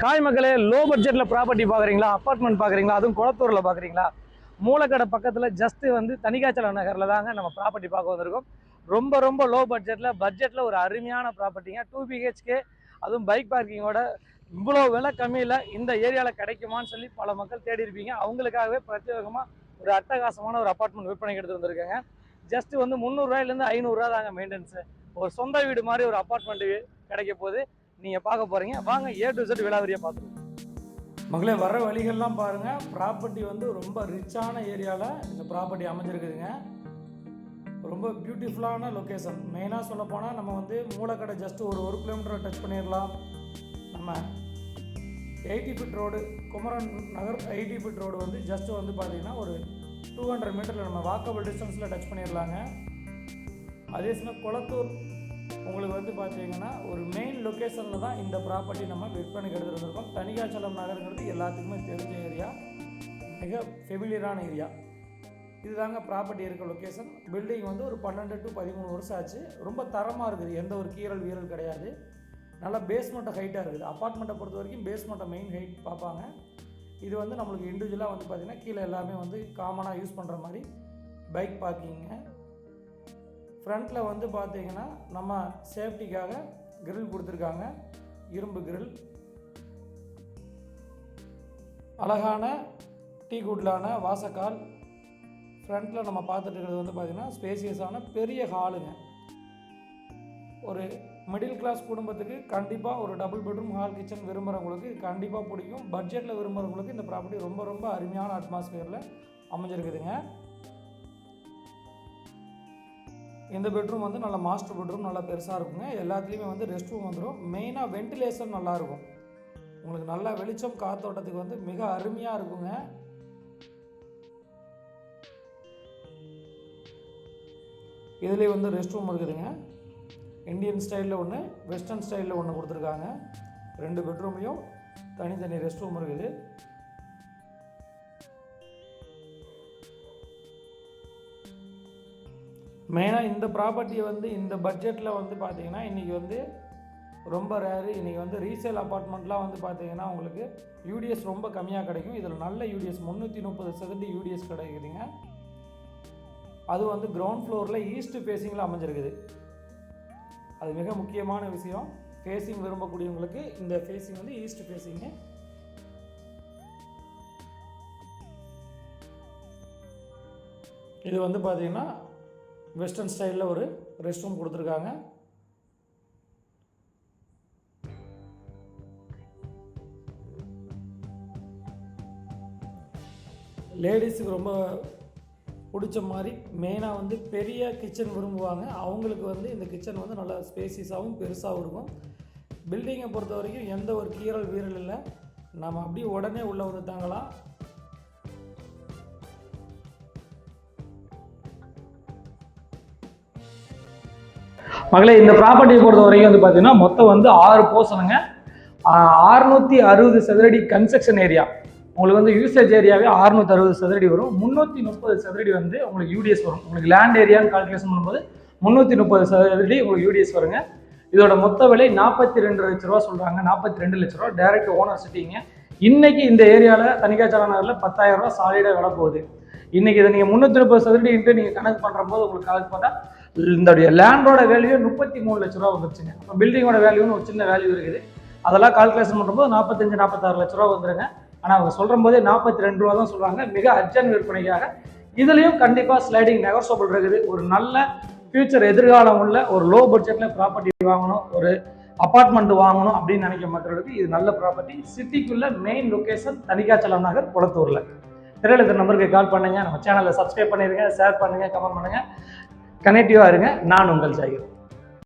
Hi மக்களே low பட்ஜெட்டில் property பார்க்குறீங்களா அப்பார்ட்மெண்ட் பார்க்குறீங்களா அதுவும் குளத்தூரில் பார்க்குறீங்களா மூலக்கடை பக்கத்தில் ஜஸ்ட்டு வந்து தனிகாச்சலம் நகரில் தாங்க நம்ம ப்ராப்பர்ட்டி பார்க்க வந்திருக்கோம். ரொம்ப ரொம்ப லோ பட்ஜெட்டில் பட்ஜெட்டில் ஒரு அருமையான ப்ராப்பர்ட்டிங்க டூ பிஹெச்கே அதுவும் பைக் பார்க்கிங்கோட இவ்வளோ விலை கம்மியில் இந்த ஏரியாவில் கிடைக்குமான்னு சொல்லி பல மக்கள் தேடி இருப்பீங்க. அவங்களுக்காகவே பிரத்யேகமாக ஒரு அட்டகாசமான ஒரு அப்பார்ட்மெண்ட் விற்பனைக்கு எடுத்து வந்திருக்காங்க. ஜஸ்ட் வந்து முந்நூறுரூவாயிலேருந்து ஐநூறுரூவா தாங்க மெயின்டெனன்ஸு ஒரு சொந்த வீடு மாதிரி ஒரு அப்பார்ட்மெண்ட்டு கிடைக்க போகுது. நீங்கள் பார்க்க போகிறீங்க வாங்க ஏ டு செட் விலாவரியாக பார்த்துருவோம் மகளே வர வழிகள்லாம் பாருங்கள் ப்ராப்பர்ட்டி வந்து ரொம்ப ரிச்சான ஏரியாவில் இந்த ப்ராப்பர்ட்டி அமைஞ்சிருக்குதுங்க. ரொம்ப பியூட்டிஃபுல்லான லொக்கேஷன் மெயினாக சொல்லப்போனால் நம்ம வந்து மூலக்கடை ஜஸ்ட் ஒரு ஒரு கிலோமீட்டரை டச் பண்ணிடலாம். நம்ம eighty feet road Kumaran Nagar eighty feet road வந்து ஜஸ்ட் வந்து பார்த்தீங்கன்னா ஒரு டூ ஹண்ட்ரட் மீட்டரில் நம்ம வாக்கபிள் டிஸ்டன்ஸில் டச் பண்ணிடலாங்க. அதே சமயம் குளத்தூர் உங்களுக்கு வந்து பார்த்தீங்கன்னா ஒரு மெயின் லொக்கேஷனில் தான் இந்த ப்ராப்பர்ட்டி நம்ம விற்பனைக்கு எடுத்துகிட்டு வந்திருக்கோம் தனிகாச்சலம் நகருங்கிறது எல்லாத்துக்குமே தெரிஞ்ச ஏரியா மிக ஃபெமிலியரான ஏரியா இதுதாங்க ப்ராப்பர்ட்டி இருக்க லொக்கேஷன் பில்டிங் வந்து ஒரு பன்னெண்டு டு பதிமூணு வருஷம் ஆச்சு. ரொம்ப தரமாக இருக்குது. எந்த ஒரு கீறல் வீரல் கிடையாது. நல்லா பேஸ்மெண்ட்டை ஹைட்டாக இருக்குது. அப்பார்ட்மெண்ட்டை பொறுத்த வரைக்கும் பேஸ்மெண்ட்டை மெயின் ஹைட் பார்ப்பாங்க. இது வந்து நம்மளுக்கு இண்டிவிஜுவலாக வந்து பார்த்திங்கன்னா கீழே எல்லாமே வந்து காமனாக யூஸ் பண்ணுற மாதிரி பைக் பார்க்கிங்க ஃப்ரண்ட்டில் வந்து பார்த்தீங்கன்னா நம்ம சேஃப்டிக்காக கிரில் கொடுத்துருக்காங்க. இரும்பு கிரில் அழகான டீ குட்லான வாசக்கால். ஃப்ரண்ட்டில் நம்ம பார்த்துட்டு இருக்கிறது வந்து பார்த்திங்கன்னா ஸ்பேசியஸான பெரிய ஹாலுங்க ஒரு மிடில் கிளாஸ் குடும்பத்துக்கு கண்டிப்பாக ஒரு டபுள் பெட்ரூம் ஹால் கிச்சன் விரும்புகிறவங்களுக்கு கண்டிப்பாக பிடிக்கும். பட்ஜெட்டில் விரும்புகிறவங்களுக்கு இந்த ப்ராப்பர்ட்டி ரொம்ப ரொம்ப அருமையான அட்மாஸ்பியரில் அமைஞ்சிருக்குதுங்க. இந்த பெட்ரூம் வந்து நல்ல மாஸ்டர் பெட்ரூம் நல்லா பெருசாக இருக்குங்க. எல்லாத்துலேயுமே வந்து ரெஸ்ட் ரூம் வந்துடும் மெயினாக வென்டிலேஷன் நல்லாயிருக்கும் உங்களுக்கு நல்லா வெளிச்சம் காத்தோட்டத்துக்கு வந்து மிக அருமையாக இருக்குங்க. இதுலேயே வந்து ரெஸ்ட் ரூம் இருக்குதுங்க. இந்தியன் ஸ்டைலில் ஒன்று வெஸ்டர்ன் ஸ்டைலில் ஒன்று கொடுத்துருக்காங்க. ரெண்டு பெட்ரூம்லேயும் தனித்தனி ரெஸ்ட் ரூம் இருக்குது. மெயினாக இந்த ப்ராப்பர்ட்டியை வந்து இந்த பட்ஜெட்டில் வந்து பார்த்திங்கன்னா இன்றைக்கி வந்து ரொம்ப ரேரு இன்றைக்கி வந்து ரீசேல் அப்பார்ட்மெண்ட்லாம் வந்து பார்த்திங்கன்னா உங்களுக்கு யூடிஎஸ் ரொம்ப கம்மியாக கிடைக்கும். இதில் நல்ல யூடிஎஸ் முந்நூற்றி முப்பது சதவீத யூடிஎஸ் கிடைக்குதுங்க. அது வந்து கிரவுண்ட் ஃப்ளோரில் ஈஸ்ட் ஃபேஸிங்கில் அமைஞ்சிருக்குது. அது மிக முக்கியமான விஷயம். ஃபேஸிங் விரும்பக்கூடியவங்களுக்கு இந்த ஃபேஸிங் வந்து ஈஸ்ட் ஃபேஸிங்கு இது வந்து பார்த்தீங்கன்னா வெஸ்டர்ன் ஸ்டைலில் ஒரு ரெஸ்ட் ரூம் கொடுத்துருக்காங்க. லேடிஸுக்கு ரொம்ப பிடிச்ச மாதிரி மெயினாக வந்து பெரிய கிச்சன் விரும்புவாங்க. அவங்களுக்கு வந்து இந்த கிச்சன் வந்து நல்லா ஸ்பேசியஸாகவும் பெருசாகவும் இருக்கும். பில்டிங்கை பொறுத்த வரைக்கும் எந்த ஒரு கீரல் வீரல் இல்லை. நம்ம அப்படியே உடனே உள்ளே வந்து மகளே இந்த ப்ராப்பர்ட்டியை பொறுத்த வரைக்கும் வந்து பார்த்தீங்கன்னா மொத்தம் வந்து ஆறு போர்ஷனுங்க ஆறுநூற்றி அறுபது சதுரடி கன்ஸ்ட்ரக்ஷன் ஏரியா உங்களுக்கு வந்து யூசேஜ் ஏரியாவே அறுநூத்தி அறுபது சதுரடி வரும். முந்நூற்றி முப்பது சதுரடி வந்து உங்களுக்கு யூடிஎஸ் வரும். உங்களுக்கு லேண்ட் ஏரியான்னு கால்குலேஷன் பண்ணும்போது முந்நூற்றி முப்பது சதுரடி உங்களுக்கு யூடிஎஸ் வருங்க. இதோட மொத்த விலை நாற்பத்தி ரெண்டு லட்ச ரூபா சொல்கிறாங்க நாற்பத்தி ரெண்டு லட்ச ரூபா. டேரக்ட் ஓனர் சிட்டிங்க இன்னைக்கு இந்த ஏரியாவில் தனிக்காச்சார நகரில் பத்தாயிரம் ரூபா சாலிடாக விலை போகுது. இன்னைக்கு இதை நீங்கள் முந்நூற்றி முப்பது சதுரடின்ட்டு நீங்கள் கணக்கு பண்ணுற போது உங்களுக்கு கணக்கு பார்த்தா இந்த லேண்டோட வேல்யூ முப்பத்தி மூணு லட்ச ரூபா வந்துருச்சுங்க. இப்போ பில்டிங்கோட வேல்யூன்னு ஒரு சின்ன வேல்யூ இருக்குது. அதெல்லாம் கால்குலேஷன் பண்ணும்போது நாற்பத்தஞ்சு நாற்பத்தாறு லட்ச ரூபா வந்துருங்க. ஆனால் அவங்க சொல்கிற போதே நாற்பத்தி ரெண்டு ரூபா தான் சொல்கிறாங்க மிக அர்ஜென்ட் விற்பனைக்காக. இதுலேயும் கண்டிப்பாக ஸ்லைடிங் நெகோசபிள் இருக்குது. ஒரு நல்ல ஃபியூச்சர் எதிர்காலம் உள்ள ஒரு லோ பட்ஜெட்டில் ப்ராப்பர்ட்டி வாங்கணும். ஒரு அப்பார்ட்மெண்ட் வாங்கணும் அப்படின்னு நினைக்கிற மக்களுக்கு இது நல்ல ப்ராப்பர்ட்டி சிட்டிக்குள்ள மெயின் லொக்கேஷன் தனிகாச்சலம் நகர் குளத்தூரில் திரையில் இந்த நம்பருக்கு கால் பண்ணுங்கள் நம்ம சேனலை சப்ஸ்கிரைப் பண்ணிடுங்க ஷேர் பண்ணுங்கள் கமெண்ட் பண்ணுங்கள் கனெக்டிவாக இருங்க. நான் உங்கள் ஜாகிர்